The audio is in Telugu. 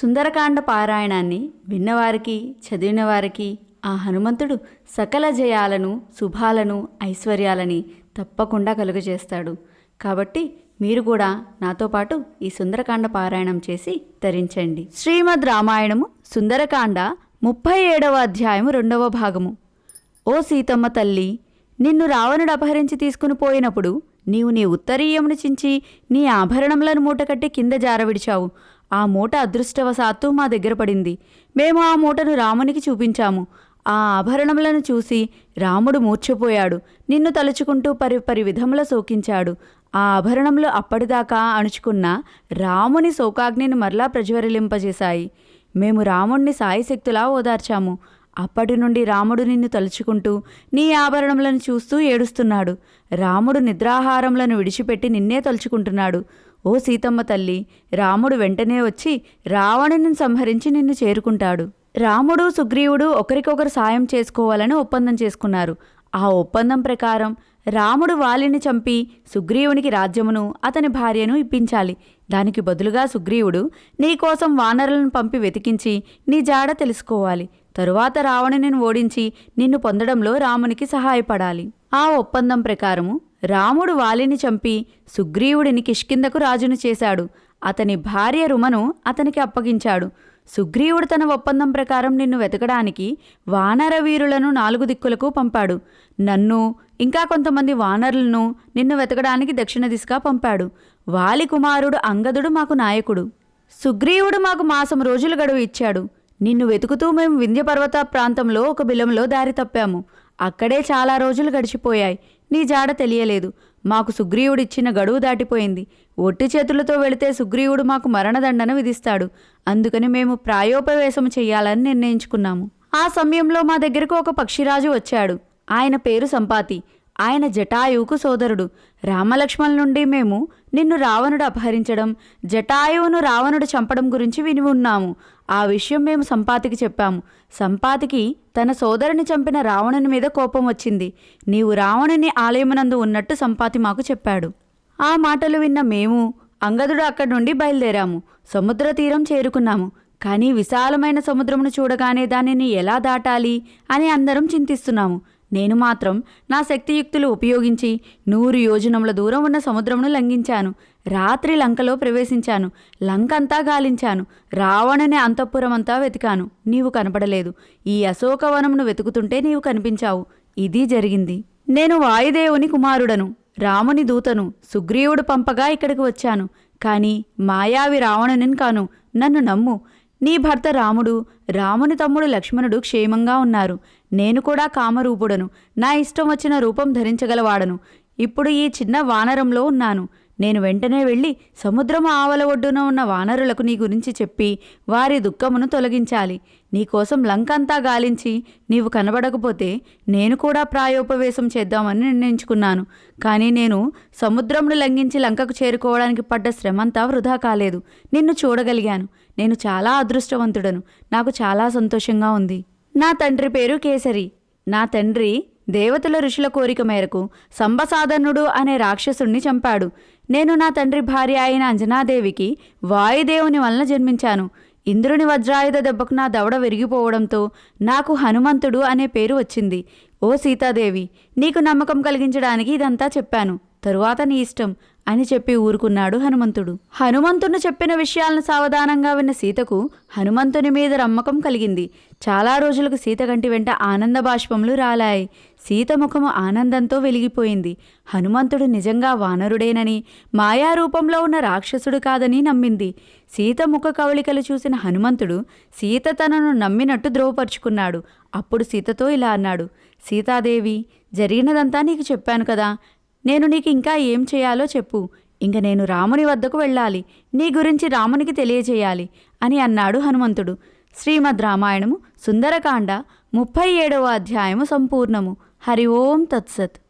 సుందరకాండ పారాయణాన్ని విన్నవారికి చదివిన వారికి ఆ హనుమంతుడు సకల జయాలను శుభాలను ఐశ్వర్యాలని తప్పకుండా కలుగజేస్తాడు. కాబట్టి మీరు కూడా నాతో పాటు ఈ సుందరకాండ పారాయణం చేసి తరించండి. శ్రీమద్ రామాయణము సుందరకాండ ముప్పై ఏడవ అధ్యాయము రెండవ భాగము. ఓ సీతమ్మ తల్లి నిన్ను రావణుడు అపహరించి తీసుకుని పోయినప్పుడు నీవు నీ ఉత్తరీయమును చించి నీ ఆభరణములను మూటకట్టి కింద జారవిడిచావు. ఆ మూట అదృష్టవశాత్తు మా దగ్గర పడింది. మేము ఆ మూటను రామునికి చూపించాము. ఆ ఆభరణములను చూసి రాముడు మూర్ఛపోయాడు. నిన్ను తలుచుకుంటూ పరి పరి విధముల శోకించాడు. ఆ ఆభరణములు అప్పటిదాకా అణుచుకున్న రాముని శోకాగ్నిని మరలా ప్రజ్వరిలింపజేశాయి. మేము రాముణ్ణి సాయశక్తులా ఓదార్చాము. అప్పటి నుండి రాముడు నిన్ను తలుచుకుంటూ నీ ఆభరణములను చూస్తూ ఏడుస్తున్నాడు. రాముడు నిద్రాహారములను విడిచిపెట్టి నిన్నే తలుచుకుంటున్నాడు. ఓ సీతమ్మ తల్లి రాముడు వెంటనే వచ్చి రావణుని సంహరించి నిన్ను చేరుకుంటాడు. రాముడు సుగ్రీవుడు ఒకరికొకరు సాయం చేసుకోవాలని ఒప్పందం చేసుకున్నారు. ఆ ఒప్పందం ప్రకారం రాముడు వాలిని చంపి సుగ్రీవునికి రాజ్యమును అతని భార్యను ఇప్పించాలి. దానికి బదులుగా సుగ్రీవుడు నీకోసం వానరులను పంపి వెతికించి నీ జాడ తెలుసుకోవాలి. తరువాత రావణుని ఓడించి నిన్ను పొందడంలో రామునికి సహాయపడాలి. ఆ ఒప్పందం ప్రకారము రాముడు వాలిని చంపి సుగ్రీవుడిని కిష్కిందకు రాజును చేశాడు. అతని భార్య రుమను అతనికి అప్పగించాడు. సుగ్రీవుడు తన ఒప్పందం ప్రకారం నిన్ను వెతకడానికి వానర వీరులను నాలుగు దిక్కులకు పంపాడు. నన్ను ఇంకా కొంతమంది వానరులను నిన్ను వెతకడానికి దక్షిణ దిశగా పంపాడు. వాలి కుమారుడు అంగదుడు మాకు నాయకుడు. సుగ్రీవుడు మాకు మాసం రోజులు గడువు ఇచ్చాడు. నిన్ను వెతుకుతూ మేము వింధ్యపర్వత ప్రాంతంలో ఒక బిలంలో దారి తప్పాము. అక్కడే చాలా రోజులు గడిచిపోయాయి. నీ జాడ తెలియలేదు. మాకు సుగ్రీవుడిచ్చిన గడువు దాటిపోయింది. ఒట్టి చేతులతో వెళితే సుగ్రీవుడు మాకు మరణదండన విధిస్తాడు. అందుకని మేము ప్రాయోపవేశం చెయ్యాలని నిర్ణయించుకున్నాము. ఆ సమయంలో మా దగ్గరకు ఒక పక్షిరాజు వచ్చాడు. ఆయన పేరు సంపాతి. ఆయన జటాయువుకు సోదరుడు. రామలక్ష్మణ్ నుండి మేము నిన్ను రావణుడు అపహరించడం జటాయువును రావణుడు చంపడం గురించి విని ఉన్నాము. ఆ విషయం మేము సంపాతికి చెప్పాము. సంపాతికి తన సోదరుని చంపిన రావణుని మీద కోపం వచ్చింది. నీవు రావణుని ఆలయమునందు ఉన్నట్టు సంపాతి మాకు చెప్పాడు. ఆ మాటలు విన్న మేము అంగదుడు అక్కడి నుండి బయలుదేరాము. సముద్ర తీరం చేరుకున్నాము. కానీ విశాలమైన సముద్రమును చూడగానే దానిని ఎలా దాటాలి అని అందరం చింతిస్తున్నాము. నేను మాత్రం నా శక్తియుక్తులు ఉపయోగించి నూరు యోజనముల దూరం ఉన్న సముద్రమును లంఘించాను. రాత్రి లంకలో ప్రవేశించాను. లంకంతా గాలించాను. రావణుని అంతఃపురమంతా వెతికాను. నీవు కనపడలేదు. ఈ అశోకవనమును వెతుకుతుంటే నీవు కనిపించావు. ఇది జరిగింది. నేను వాయుదేవుని కుమారుడను. రాముని దూతను. సుగ్రీవుడు పంపగా ఇక్కడికి వచ్చాను. కాని మాయావి రావణుని కాను. నన్ను నమ్ము. నీ భర్త రాముడు రాముని తమ్ముడు లక్ష్మణుడు క్షేమంగా ఉన్నారు. నేను కూడా కామరూపుడను. నా ఇష్టం వచ్చిన రూపం ధరించగలవాడను. ఇప్పుడు ఈ చిన్న వానరంలో ఉన్నాను. నేను వెంటనే వెళ్ళి సముద్రము ఆవల ఒడ్డున ఉన్న వానరులకు నీ గురించి చెప్పి వారి దుఃఖమును తొలగించాలి. నీకోసం లంకంతా గాలించి నీవు కనబడకపోతే నేను కూడా ప్రాయోపవేశం చేద్దామని నిర్ణయించుకున్నాను. కానీ నేను సముద్రమును లంఘించి లంకకు చేరుకోవడానికి పడ్డ శ్రమంతా వృధా కాలేదు. నిన్ను చూడగలిగాను. నేను చాలా అదృష్టవంతుడను. నాకు చాలా సంతోషంగా ఉంది. నా తండ్రి పేరు కేసరి. నా తండ్రి దేవతల ఋషుల కోరిక మేరకు సంబసాధనుడు అనే రాక్షసుణ్ణి చంపాడు. నేను నా తండ్రి భార్య అయిన అంజనాదేవికి వాయుదేవుని వలన జన్మించాను. ఇంద్రుని వజ్రాయుధ దెబ్బకు నా దవడ విరిగిపోవడంతో నాకు హనుమంతుడు అనే పేరు వచ్చింది. ఓ సీతాదేవి నీకు నమ్మకం కలిగించడానికి ఇదంతా చెప్పాను. తరువాత నీ ఇష్టం. అని చెప్పి ఊరుకున్నాడు హనుమంతుడు. హనుమంతుడు చెప్పిన విషయాలను సావధానంగా విన్న సీతకు హనుమంతుని మీద నమ్మకం కలిగింది. చాలా రోజులకు సీత కంటి వెంట ఆనంద బాష్పములు రాలాయి. సీత ముఖము ఆనందంతో వెలిగిపోయింది. హనుమంతుడు నిజంగా వానరుడేనని మాయారూపంలో ఉన్న రాక్షసుడు కాదని నమ్మింది. సీత ముఖ కవళికలు చూసిన హనుమంతుడు సీత తనను నమ్మినట్టు ద్రోవపరుచుకున్నాడు అప్పుడు సీతతో ఇలా అన్నాడు. సీతాదేవి జరిగినదంతా నీకు చెప్పాను కదా. నేను నీకు ఇంకా ఏం చేయాలో చెప్పు. ఇంక నేను రాముని వద్దకు వెళ్ళాలి. నీ గురించి రామునికి తెలియచేయాలి అని అన్నాడు హనుమంతుడు. శ్రీమద్ రామాయణము సుందరకాండ ముప్పై ఏడవ అధ్యాయము సంపూర్ణము. హరి ఓం తత్సత్.